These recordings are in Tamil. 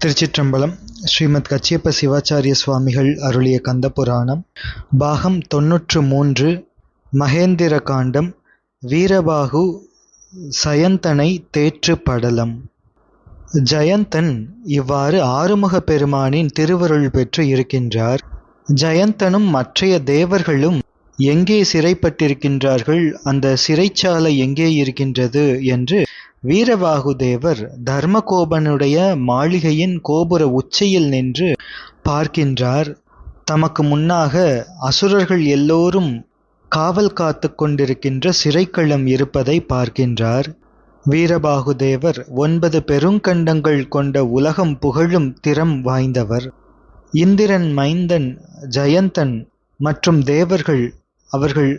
திருச்சிற்றம்பலம் ஸ்ரீமத் கச்சியப்ப சிவாச்சாரிய சுவாமிகள் அருளிய கந்த புராணம் பாகம் தொன்னூற்று மூன்று மகேந்திர காண்டம் வீரபாகு சயந்தனை தேற்று படலம். ஜயந்தன் இவ்வாறு ஆறுமுக பெருமானின் திருவருள் பெற்று இருக்கின்றார். ஜயந்தனும் மற்றைய தேவர்களும் எங்கே சிறைப்பட்டிருக்கின்றார்கள் அந்த சிறைச்சாலை எங்கே இருக்கின்றது என்று வீரபாகுதேவர் தர்மகோபனுடைய மாளிகையின் கோபுர உச்சியில் நின்று பார்க்கின்றார். தமக்கு முன்னாக அசுரர்கள் எல்லோரும் காவல் காத்து கொண்டிருக்கின்ற சிறைக்களம் இருப்பதை பார்க்கின்றார். வீரபாகுதேவர் ஒன்பது பெருங்கண்டங்கள் கொண்ட உலகம் புகழும் திறம் வாய்ந்தவர். இந்திரன் மைந்தன் ஜயந்தன் மற்றும் தேவர்கள் அவர்கள்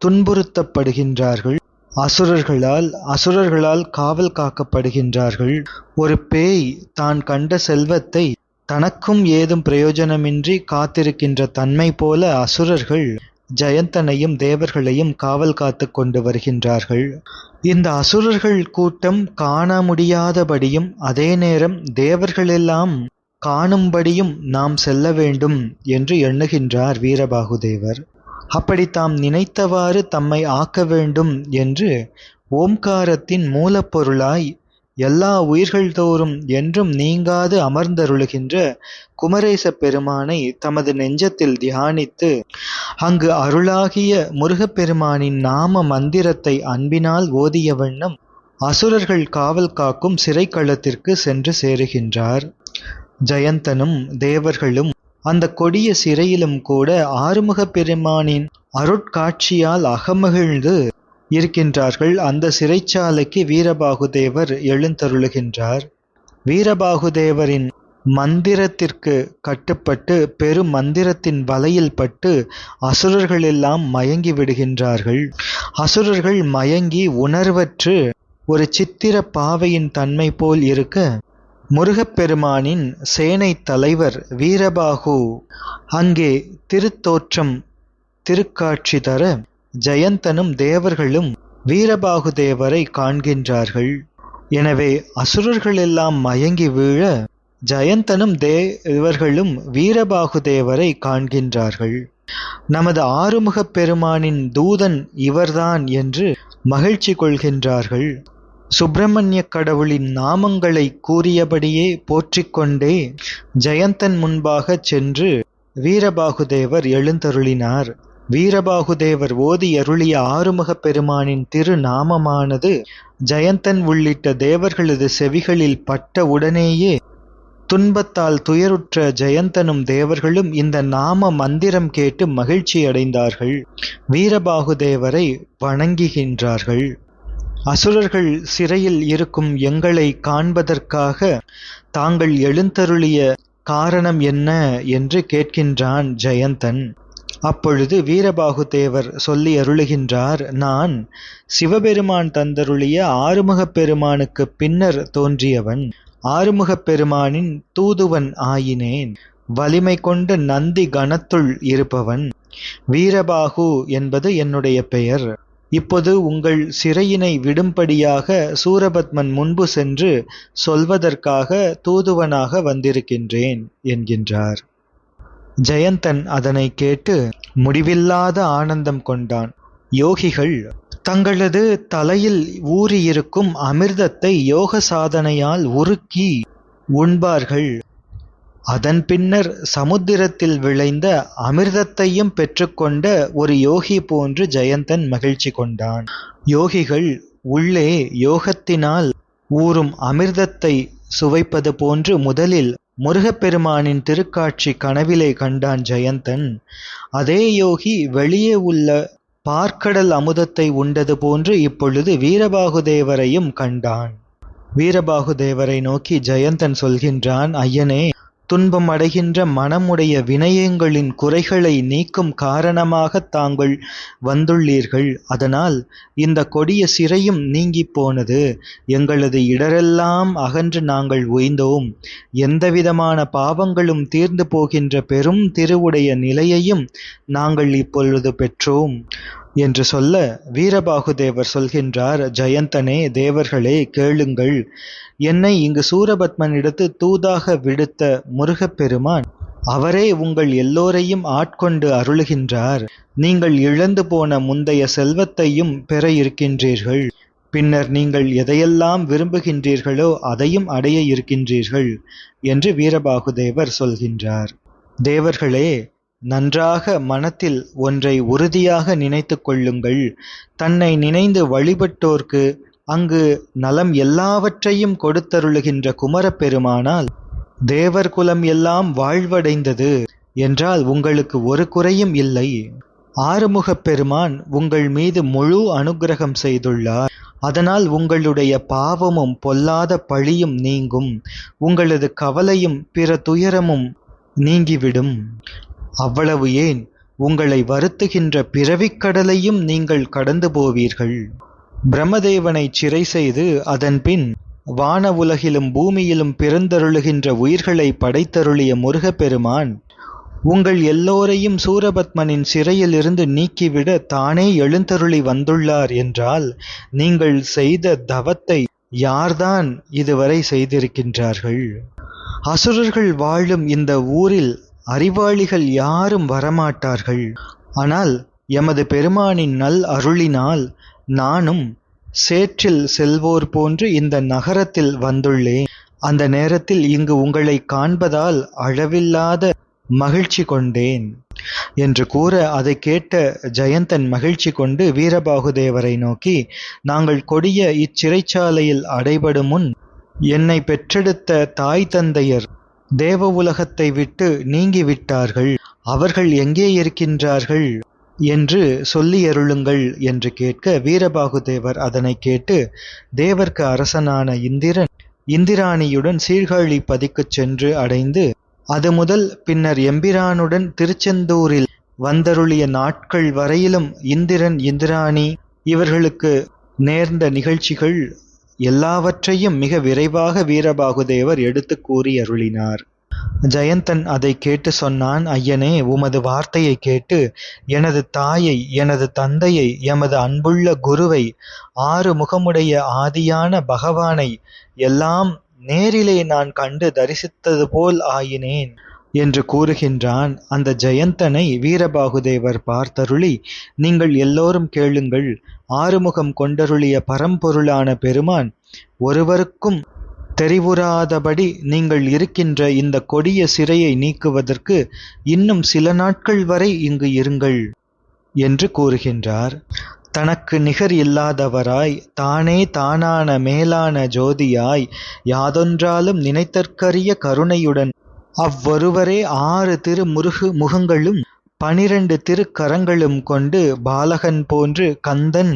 துன்புறுத்தப்படுகின்றார்கள். அசுரர்களால் அசுரர்களால் காவல் காக்கப்படுகின்றார்கள். ஒரு பேய் தான் கண்ட செல்வத்தை தனக்கும் ஏதும் பிரயோஜனமின்றி காத்திருக்கின்ற தன்மை போல அசுரர்கள் ஜெயந்தனையும் தேவர்களையும் காவல் காத்து கொண்டு வருகின்றார்கள். இந்த அசுரர்கள் கூட்டம் காண முடியாதபடியும் அதே நேரம் தேவர்களெல்லாம் காணும்படியும் நாம் செல்ல வேண்டும் என்று எண்ணுகின்றார் வீரபாகுதேவர். அப்படி தாம் நினைத்தவாறு தம்மை ஆக்க வேண்டும் என்று ஓம்காரத்தின் மூலப்பொருளாய் எல்லா உயிர்கள் தோறும் என்றும் நீங்காது அமர்ந்தருளுகின்ற குமரேச பெருமானை தமது நெஞ்சத்தில் தியானித்து அங்கு அருளாகிய முருகப்பெருமானின் நாம மந்திரத்தை அன்பினால் ஓதிய வண்ணம் அசுரர்கள் காவல் காக்கும் சிறைக்களத்திற்கு சென்று சேருகின்றார். ஜெயந்தனும் தேவர்களும் அந்த கொடிய சிறையிலும் கூட ஆறுமுக பெருமானின் அருட்காட்சியால் அகமகிழ்ந்து இருக்கின்றார்கள். அந்த சிறைச்சாலைக்கு வீரபாகுதேவர் எழுந்தருளுகின்றார். வீரபாகுதேவரின் மந்திரத்திற்கு கட்டுப்பட்டு பெரும் மந்திரத்தின் வலையில் பட்டு அசுரர்கள் எல்லாம் மயங்கி விடுகின்றார்கள். அசுரர்கள் மயங்கி உணர்வற்று ஒரு சித்திர பாவையின் தன்மை போல் இருக்க முருகப்பெருமானின் சேனை தலைவர் வீரபாகு அங்கே திருத்தோற்றம் திருக்காட்சி தர ஜெயந்தனும் தேவர்களும் வீரபாகு தேவரை காண்கின்றார்கள். எனவே அசுரர்களெல்லாம் மயங்கி வீழ ஜெயந்தனும் தேவர்களும் வீரபாகு தேவரை காண்கின்றார்கள். நமது ஆறுமுகப் பெருமானின் தூதன் இவர்தான் என்று மகிழ்ச்சி கொள்கின்றார்கள். சுப்பிரமணிய கடவுளின் நாமங்களை கூறியபடியே போற்றிக்கொண்டே ஜெயந்தன் முன்பாக சென்று வீரபாகுதேவர் எழுந்தருளினார். வீரபாகுதேவர் ஓதி அருளிய ஆறுமுக பெருமானின் திருநாமமானது ஜெயந்தன் உள்ளிட்ட தேவர்களது செவிகளில் பட்ட உடனேயே துன்பத்தால் துயருற்ற ஜெயந்தனும் தேவர்களும் இந்த நாம மந்திரம் கேட்டு மகிழ்ச்சியடைந்தார்கள். வீரபாகுதேவரை வணங்குகின்றார்கள். அசுரர்கள் சிறையில் இருக்கும் எங்களை காண்பதற்காக தாங்கள் எழுந்தருளிய காரணம் என்ன என்று கேட்கின்றான் ஜெயந்தன். அப்பொழுது வீரபாகு தேவர் சொல்லி அருளுகின்றார் நான் சிவபெருமான் தந்தருளிய ஆறுமுகப் பெருமானுக்கு பின்னர் தோன்றியவன். ஆறுமுகப் பெருமானின் தூதுவன் ஆயினேன். வலிமை கொண்ட நந்தி கணத்துள் இருப்பவன். வீரபாகு என்பது என்னுடைய பெயர். இப்போது உங்கள் சிறையினை விடும்படியாக சூரபத்மன் முன்பு சென்று சொல்வதற்காக தூதுவனாக வந்திருக்கின்றேன் என்கின்றார். ஜெயந்தன் அதனை கேட்டு முடிவில்லாத ஆனந்தம் கொண்டான். யோகிகள் தங்களது தலையில் ஊறியிருக்கும் அமிர்தத்தை யோக சாதனையால் உருக்கி உண்பார்கள். அதன் பின்னர் சமுத்திரத்தில் விளைந்த அமிர்தத்தையும் பெற்றுக்கொண்ட ஒரு யோகி போன்று ஜெயந்தன் மகிழ்ச்சி கொண்டான். யோகிகள் உள்ளே யோகத்தினால் ஊறும் அமிர்தத்தை சுவைப்பது போன்று முதலில் முருகப்பெருமானின் திருக்காட்சி கனவிலே கண்டான் ஜெயந்தன். அதே யோகி வெளியே உள்ள பார்க்கடல் அமுதத்தை உண்டது போன்று இப்பொழுது வீரபாகுதேவரையும் கண்டான். வீரபாகுதேவரை நோக்கி ஜெயந்தன் சொல்கின்றான் ஐயனே துன்பம் அடைகின்ற மனமுடைய வினயங்களின் குறைகளை நீக்கும் காரணமாக தாங்கள் வந்துள்ளீர்கள். அதனால் இந்த கொடிய சிறையும் நீங்கி போனது. எங்களது இடரெல்லாம் அகன்று நாங்கள் உய்ந்தோம். எந்தவிதமான பாவங்களும் தீர்ந்து போகின்ற பெரும் திருவுடைய நிலையையும் நாங்கள் இப்பொழுது பெற்றோம். என்று சொல்ல வீரபாகுதேவர் சொல்கின்றார் ஜெயந்தனே தேவர்களே கேளுங்கள். என்னை இங்கு சூரபத்மனிடத்து தூதாக விடுத்த முருகப்பெருமான் அவரே உங்கள் எல்லோரையும் ஆட்கொண்டு அருளுகின்றார். நீங்கள் இழந்து போன முந்தைய செல்வத்தையும் பெற இருக்கின்றீர்கள். பின்னர் நீங்கள் எதையெல்லாம் விரும்புகின்றீர்களோ அதையும் அடைய இருக்கின்றீர்கள் என்று வீரபாகுதேவர் சொல்கின்றார். தேவர்களே நன்றாக மனத்தில் ஒன்றை உறுதியாக நினைத்து கொள்ளுங்கள். தன்னை நினைந்து வழிபட்டோர்க்கு அங்கு நலம் எல்லாவற்றையும் கொடுத்தருளுகின்ற குமரப்பெருமானால் தேவர் குலம் எல்லாம் வாழ்வடைந்தது என்றால் உங்களுக்கு ஒரு குறையும் இல்லை. ஆறுமுகப் பெருமான் உங்கள் மீது முழு அனுக்கிரகம் செய்துள்ளார். அதனால் உங்களுடைய பாவமும் பொல்லாத பழியும் நீங்கும். உங்களது கவலையும் பிற துயரமும் நீங்கிவிடும். அவ்வளவு ஏன்? உங்களை வருத்துகின்ற பிறவிக்கடலையும் நீங்கள் கடந்து போவீர்கள். பிரம்மதேவனை சிறை செய்து அதன்பின் வான உலகிலும் பூமியிலும் பிறந்தருளுகின்ற உயிர்களை படைத்தருளிய முருகப்பெருமான் உங்கள் எல்லோரையும் சூரபத்மனின் சிறையிலிருந்து நீக்கிவிட தானே எழுந்தருளி வந்துள்ளார் என்றால் நீங்கள் செய்த தவத்தை யார்தான் இதுவரை செய்திருக்கின்றார்கள்? அசுரர்கள் வாழும் இந்த ஊரில் அறிவாளிகள் யாரும் வரமாட்டார்கள். ஆனால் எமது பெருமானின் நல் அருளினால் நானும் சேற்றில் செல்வோர் போன்று இந்த நகரத்தில் வந்துள்ளேன். அந்த நேரத்தில் இங்கு உங்களை காண்பதால் அளவில்லாத மகிழ்ச்சி கொண்டேன். என்று கூற அதை கேட்ட ஜெயந்தன் மகிழ்ச்சி கொண்டு வீரபாகுதேவரை நோக்கி நாங்கள் கொடிய இச்சிறைச்சாலையில் அடைபடும் முன் என்னை பெற்றெடுத்த தாய் தந்தையர் தேவ உலகத்தை விட்டு நீங்கிவிட்டார்கள். அவர்கள் எங்கே இருக்கின்றார்கள் என்று சொல்லியருளுங்கள் என்று கேட்க வீரபாகுதேவர் அதனை கேட்டு தேவர்க்கு அரசனான இந்திரன் இந்திராணியுடன் சீர்காழி பதிக்குச் சென்று அடைந்து அது முதல் பின்னர் எம்பிரானுடன் திருச்செந்தூரில் வந்தருளிய நாட்கள் வரையிலும் இந்திரன் இந்திராணி இவர்களுக்கு நேர்ந்த நிகழ்ச்சிகள் எல்லாவற்றையும் மிக விரைவாக வீரபாகுதேவர் எடுத்து கூறி அருளினார் ஜெயந்தன் அதை கேட்டு சொன்னான் ஐயனே உமது வார்த்தையை கேட்டு எனது தாயை எனது தந்தையை எமது அன்புள்ள குருவை ஆறு முகமுடைய ஆதியான பகவானை எல்லாம் நேரிலே நான் கண்டு தரிசித்தது போல் ஆயினேன். என்று கூறுகின்றான். அந்த ஜெயந்தனை வீரபாகுதேவர் பார்த்தருளி நீங்கள் எல்லோரும் கேளுங்கள். ஆறுமுகம் கொண்டருளிய பரம்பொருளான பெருமான் ஒருவருக்கும் தெரிவுறாதபடி நீங்கள் இருக்கின்ற இந்த கொடிய சிறையை நீக்குவதற்கு இன்னும் சில நாட்கள் வரை இங்கு இருங்கள் என்று கூறுகின்றார். தனக்கு நிகர் இல்லாதவராய் தானே தானான மேலான ஜோதியாய் யாதொன்றாலும் நினைத்தற்கரிய கருணையுடன் அவ்வொருவரே ஆறு திரு முருகு முகங்களும் பனிரெண்டு திருக்கரங்களும் கொண்டு பாலகன் போன்று கந்தன்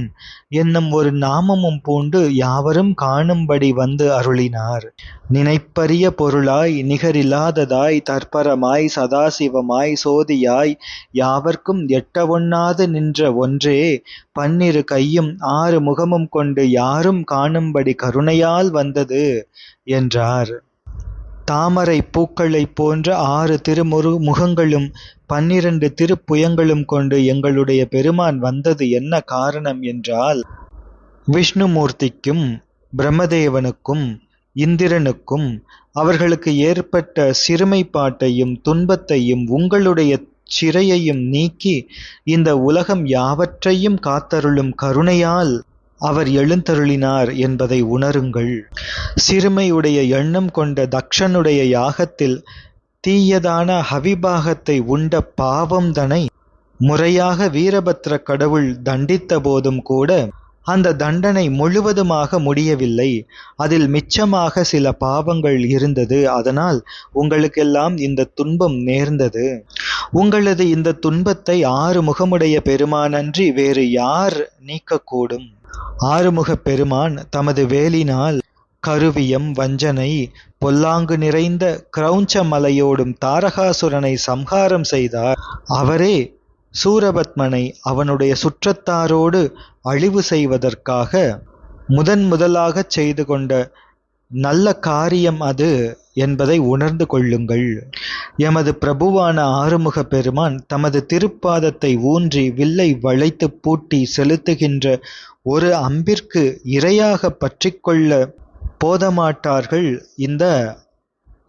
என்னும் ஒரு நாமமும் பூண்டு யாவரும் காணும்படி வந்து அருளினார். நினைப்பரிய பொருளாய் நிகரில்லாததாய் தற்பரமாய் சதாசிவமாய் சோதியாய் யாவர்க்கும் எட்டவொண்ணாது நின்ற ஒன்றே பன்னிரு கையும் ஆறு முகமும் கொண்டு யாரும் காணும்படி கருணையால் வந்தது என்றார். தாமரை பூக்களைப் போன்ற ஆறு திருமுரு முகங்களும் பன்னிரண்டு திருப்புயங்களும் கொண்டு எங்களுடைய பெருமான் வந்தது என்ன காரணம் என்றால் விஷ்ணுமூர்த்திக்கும் பிரம்மதேவனுக்கும் இந்திரனுக்கும் அவர்களுக்கு ஏற்பட்ட சிறுமைப்பாட்டையும் துன்பத்தையும் உங்களுடைய சிறையையும் நீக்கி இந்த உலகம் யாவற்றையும் காத்தருளும் கருணையால் அவர் எழுந்தருளினார் என்பதை உணருங்கள். சிறுமையுடைய எண்ணம் கொண்ட தக்ஷனுடைய யாகத்தில் தீயதான ஹவிபாகத்தை உண்ட பாவம்தனை முறையாக வீரபத்ர கடவுள் தண்டித்த போதும் கூட அந்த தண்டனை முழுவதுமாக முடியவில்லை. அதில் மிச்சமாக சில பாவங்கள் இருந்தது. அதனால் உங்களுக்கெல்லாம் இந்த துன்பம் நேர்ந்தது. உங்களது இந்த துன்பத்தை ஆறு முகமுடைய பெருமானன்றி வேறு யார் நீக்கக்கூடும். ஆறுமுகப் பெருமான் தமது வேலினால் கருவியம் வஞ்சனை பொல்லாங்கு நிறைந்த கிரௌஞ்ச மலையோடும் தாரகாசுரனை சம்ஹாரம் செய்தார். அவரே சூரபத்மனை அவனுடைய சுற்றத்தாரோடு அழிவு செய்வதற்காக முதன் முதலாகச் செய்து கொண்ட நல்ல காரியம் அது என்பதை உணர்ந்து கொள்ளுங்கள். எமது பிரபுவான ஆறுமுக பெருமான் தமது திருப்பாதத்தை ஊன்றி வில்லை வளைத்துப் பூட்டி செலுத்துகின்ற ஒரு அம்பிற்கு இரையாகப் பற்றிக்கொள்ள போதமாட்டார்கள் இந்த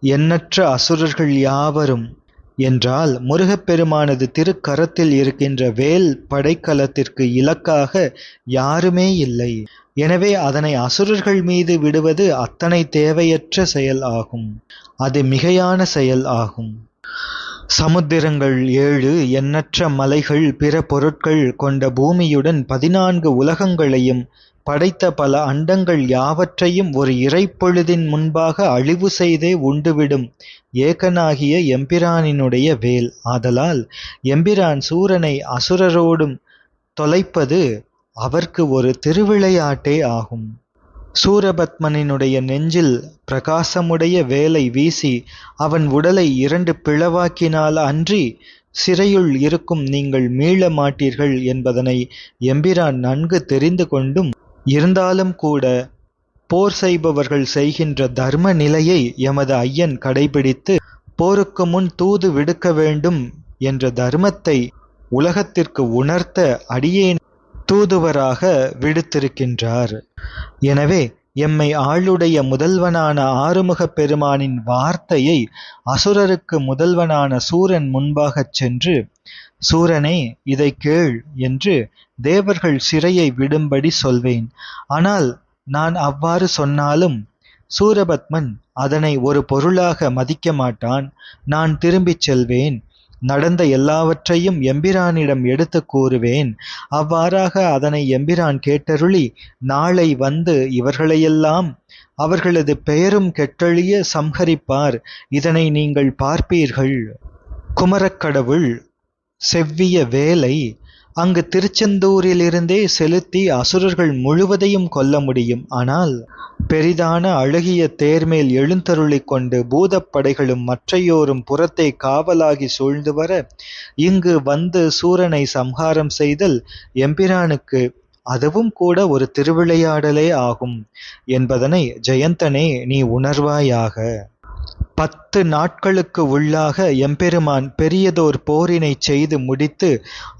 எண்ணற்ற அசுரர்கள் யாவரும். என்றால் முருகப்பெருமானது திருக்கரத்தில் இருக்கின்ற வேல் படைக்கலத்திற்கு இலக்காக யாருமே இல்லை. எனவே அதனை அசுரர்கள் மீது விடுவது அத்தனை தேவையற்ற செயல் ஆகும். அது மிகையான செயல் ஆகும். சமுத்திரங்கள் ஏழு எண்ணற்ற மலைகள் பிற பொருட்கள் கொண்ட பூமியுடன் பதினான்கு உலகங்களையும் படைத்த பல அண்டங்கள் யாவற்றையும் ஒரு இறைப்பொழுதின் முன்பாக அழிவு செய்தே உண்டுவிடும். ஏகனாகிய எம்பிரானினுடைய வேல். ஆதலால் எம்பிரான் சூரனை அசுரரோடும் தொலைப்பது அவர்க்கு ஒரு திருவிளையாட்டே ஆகும். சூரபத்மனினுடைய நெஞ்சில் பிரகாசமுடைய வேலை வீசி அவன் உடலை இரண்டு பிளவாக்கினால் அன்றி சிறையுள் இருக்கும் நீங்கள் மீள மாட்டீர்கள் என்பதனை எம்பிரான் நன்கு தெரிந்து கொண்டும் இருந்தாலும் கூட போர் செய்பவர்கள் செய்கின்ற தர்ம நிலையை எமது ஐயன் கடைபிடித்து போருக்கு முன் தூது விடுக்க வேண்டும் என்ற தர்மத்தை உலகத்திற்கு உணர்த்த அடியேன் தூதுவராக விடுத்திருக்கின்றார். எனவே எம்மை ஆளுடைய முதல்வனான ஆறுமுகப் பெருமானின் வார்த்தையை அசுரருக்கு முதல்வனான சூரன் முன்பாகச் சென்று சூரனே இதை கேள் என்று தேவர்கள் சிறையை விடும்படி சொல்வேன். ஆனால் நான் அவ்வாறு சொன்னாலும் சூரபத்மன் அதனை ஒரு பொருளாக மதிக்க மாட்டான் நான் திரும்பிச் செல்வேன். நடந்த எல்லாவற்றையும் எம்பிரானிடம் எடுத்து கூறுவேன். அவ்வாறாக அதனை எம்பிரான் கேட்டருளி நாளை வந்து இவர்களையெல்லாம் அவர்களது பெயரும் கெட்டழிய சம்ஹரிப்பார். இதனை நீங்கள் பார்ப்பீர்கள். குமரக்கடவுள் செவ்விய வேலை அங்கு திருச்செந்தூரிலிருந்தே செலுத்தி அசுரர்கள் முழுவதையும் கொல்ல முடியும். ஆனால் பெரிதான அழகிய தேர்மேல் எழுந்தருளிக் கொண்டு பூதப்படைகளும் மற்றையோரும் புறத்தை காவலாகி சூழ்ந்து வர இங்கு வந்து சூரனை சம்ஹாரம் செய்தல் எம்பிரானுக்கு அதுவும் கூட ஒரு திருவிளையாடலே ஆகும் என்பதனை ஜெயந்தனே நீ உணர்வாயாக. பத்து நாட்களுக்கு உள்ளாக எம்பெருமான் பெரியதோர் போரினைச் செய்து முடித்து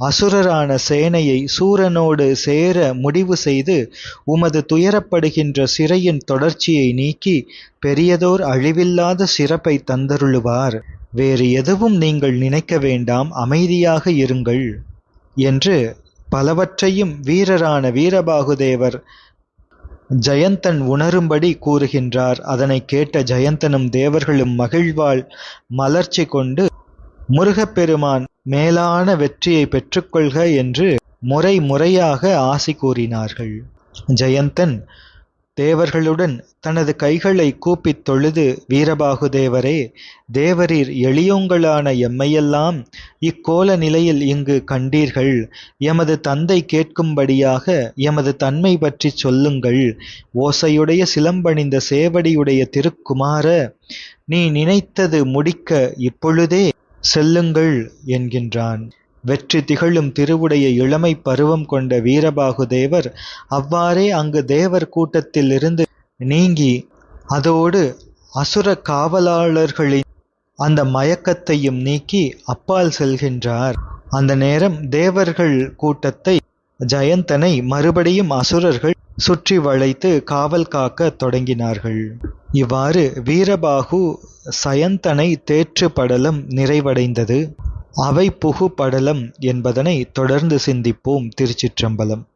அசுரரான சேனையை சூரனோடு சேர முடிவு செய்து உமது துயரப்படுகின்ற சிறையின் தொடர்ச்சியை நீக்கி பெரியதோர் அழிவில்லாத சிறப்பை தந்தருளுவார். வேறு எதுவும் நீங்கள் நினைக்க வேண்டாம் அமைதியாக இருங்கள். என்று பலவற்றையும் வீரரான வீரபாகுதேவர் ஜயந்தன் உணரும்படி கூறுகின்றார். அதனைக் கேட்ட ஜயந்தனும் தேவர்களும் மகிழ்வாள். மலர்ச்சி கொண்டு முருகப்பெருமான் மேலான வெற்றியை பெற்றுக்கொள்க என்று முறை முறையாக ஆசி கூறினார்கள். ஜெயந்தன் தேவர்களுடன் தனது கைகளை கூப்பித் தொழுது வீரபாகுதேவரே தேவரீர் எளியோங்களான எம்மையெல்லாம் இக்கோல நிலையில் இங்கு கண்டீர்கள். எமது தந்தை கேட்கும்படியாக எமது தன்மை பற்றி சொல்லுங்கள். ஓசையுடைய சிலம்பணிந்த சேவடியுடைய திருக்குமார நீ நினைத்தது முடிக்க இப்பொழுதே செல்லுங்கள் என்கின்றான். வெற்றி திகழும் திருவுடைய இளமை பருவம் கொண்ட வீரபாகுதேவர் அவ்வாறே அங்கு தேவர் கூட்டத்திலிருந்து நீங்கி அதோடு அசுர காவலாளர்களின் அந்த மயக்கத்தையும் நீக்கி அப்பால் செல்கின்றார். அந்த நேரம் தேவர்கள் கூட்டத்தை ஜெயந்தனை மறுபடியும் அசுரர்கள் சுற்றி வளைத்து காவல் காக்க தொடங்கினார்கள். இவ்வாறு வீரபாகு சயந்தனை தேற்று படலம் நிறைவடைந்தது. அவை புகு படலம் என்பதனை தொடர்ந்து சிந்திப்போம் திருச்சிற்றம்பலம்.